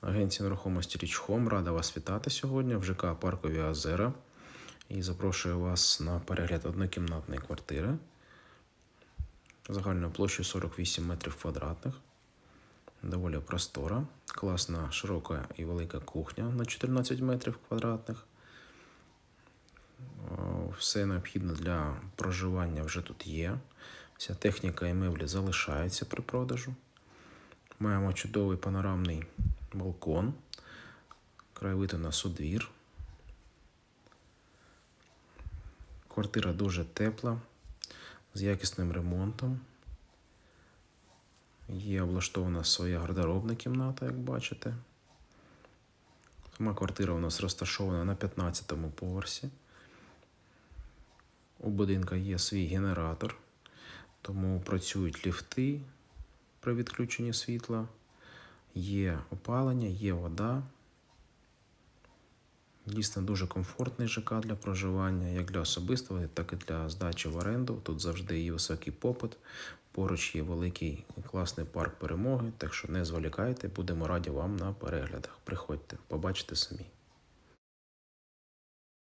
Агенція нерухомості Річхом рада вас вітати сьогодні в ЖК Паркові Озера і запрошую вас на перегляд однокімнатної квартири загальною площею 48 метрів квадратних. Доволі простора, класна, широка і велика кухня на 14 метрів квадратних. Все необхідне для проживання вже тут є. Вся техніка і меблі залишаються при продажу. Маємо чудовий панорамний балкон, краєвид у нас у двір. Квартира дуже тепла, з якісним ремонтом. Є облаштована своя гардеробна кімната, як бачите. Сама квартира у нас розташована на 15-му поверсі. У будинка є свій генератор, тому працюють ліфти при відключенні світла, є опалення, є вода. Дійсно дуже комфортний ЖК для проживання, як для особистого, так і для здачі в оренду. Тут завжди є високий попит. Поруч є великий класний парк перемоги, так що не зволікайте, будемо раді вам на переглядах. Приходьте, побачите самі.